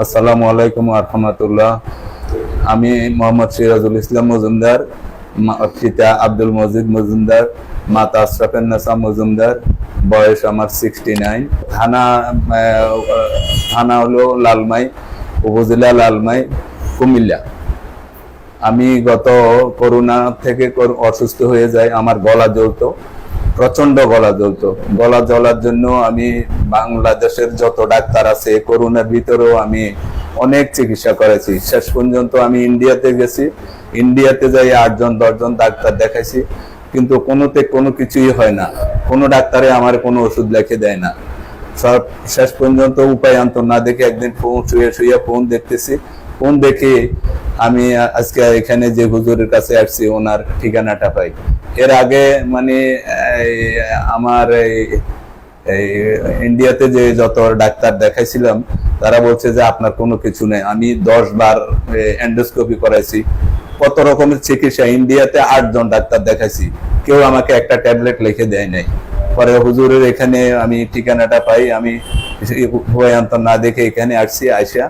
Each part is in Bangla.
আসসালামু আলাইকুম আরহামাতুল্লাহ আমি মোহাম্মদ সিরাজুল ইসলাম মজুমদার পিতা আব্দুল মজিদ মজুমদার, মাতা আশরাফেন নাসা মজুমদার, বয়স আমার সিক্সটি নাইন থানা থানা হলো লালমাই, উপজেলা লালমাই, কুমিল্লা। আমি গত করোনা থেকে অসুস্থ হয়ে যাই, আমার গলা জ্বলতো। প্রচণ্ড গলা জ্বলতো। গলা জ্বলার জন্য আমি বাংলাদেশের যত ডাক্তার আছে করোনার ভিতরেও আমি অনেক চিকিৎসা করেছি। শেষ পর্যন্ত আমি ইন্ডিয়াতে গেছি। ইন্ডিয়াতে যাই আটজন, দশজন ডাক্তার দেখাইছি। কিন্তু কোনোতে কোনো কিছুই হয় না। কোনো ডাক্তারে আমার কোনো ওষুধ লেখে দেয় না। সব শেষ পর্যন্ত উপায় আন্ত না দেখে একদিন ফোন শুয়ে শুয়ে ফোন দেখতেছি। ফোন দেখে আমি আজকে এখানে যে হুজুরের কাছে আসছি, ওনার ঠিকানাটা পাই। এর আগে মানে আমার এই এই ইন্ডিয়াতে যে যত ডাক্তার দেখাইছিলাম, তারা বলছে যে আপনার কোনো কিছু নেই। আমি দশ বার এন্ডোস্কোপি করাইছি। কত রকমের চিকিৎসা। ইন্ডিয়াতে আটজন ডাক্তার দেখাইছি। কেউ আমাকে একটা ট্যাবলেট লিখে দেয় নাই। পরে হুজুরের এখানে আমি ঠিকানাটা পাই। আমি ভয়ান্ত না দেখে এখানে আসছি, আইসা।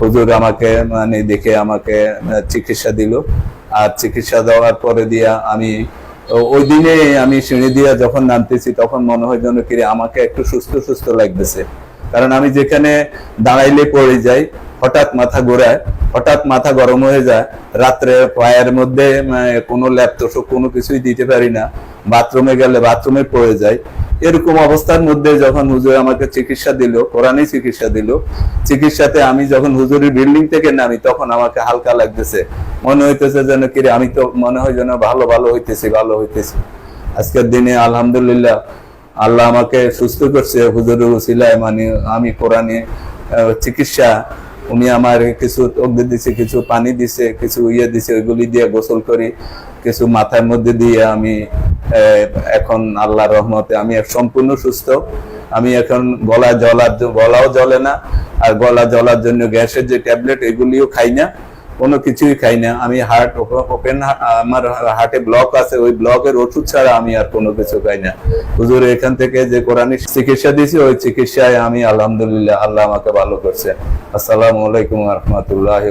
হুজুর আমাকে মানে দেখে আমাকে চিকিৎসা দিল। আর চিকিৎসা দেওয়ার পরে দিয়া আমি ওই দিনে আমি সিঁড়ি দিয়া যখন নামতেছি তখন মনে হয় যেন কিরে আমাকে একটু সুস্থ সুস্থ লাগতেছে। কারণ আমি যেখানে দাঁড়াইলে পড়ে যাই হঠাৎ মাথা ঘোরায় হঠাৎ মাথা গরম হয়ে যায় রাত্রে পায়ের মধ্যে আহ, কোনো ল্যাপটপ কোনো কিছুই দিতে পারি না বাথরুমে গেলে বাথরুমে পড়ে যায় এরকম অবস্থার মধ্যে যখন হুজুর আমাকে চিকিৎসা দিল, কোরআনই চিকিৎসা দিল, চিকিৎসাতে আমি যখন হুজুরের বিল্ডিং থেকে নামি, তখন আমাকে হালকা লাগতেছে। মনে হইতেছে যেন কি আমি তো মনে হয় যেন ভালো ভালো হইতেছি ভালো হইতেছি। আজকের দিনে আলহামদুলিল্লাহ আল্লাহ আমাকে সুস্থ করছে হুজুরের উসিলায় মানে আমি কোরআনে চিকিৎসা উনি আমার কিছু অগ্নি দিছে, কিছু পানি দিছে, কিছু ইয়ে দিছে, ওইগুলি দিয়ে গোসল করি, কিছু মাথার মধ্যে দিয়ে আমি এখন আল্লাহ রহমতে আমি সম্পূর্ণ সুস্থ। আমি এখন গলা জলার গলাও জলে না, আর গলা জলার জন্য গ্যাসের যে ট্যাবলেট, এগুলিও খাই না। কোনো কিছুই খাই না। আমি হার্ট ওপেন আমার হার্টে ব্লক আছে, ওই ব্লকের ওষুধ ছাড়া আমি আর কোনো কিছু খাই না। হুজুর, এখান থেকে যে কোরআনিক চিকিৎসা দিয়েছি, ওই চিকিৎসায় আমি আলহামদুলিল্লাহ আল্লাহ আমাকে ভালো করছে। আসসালামু আলাইকুম রহমতুল্লাহ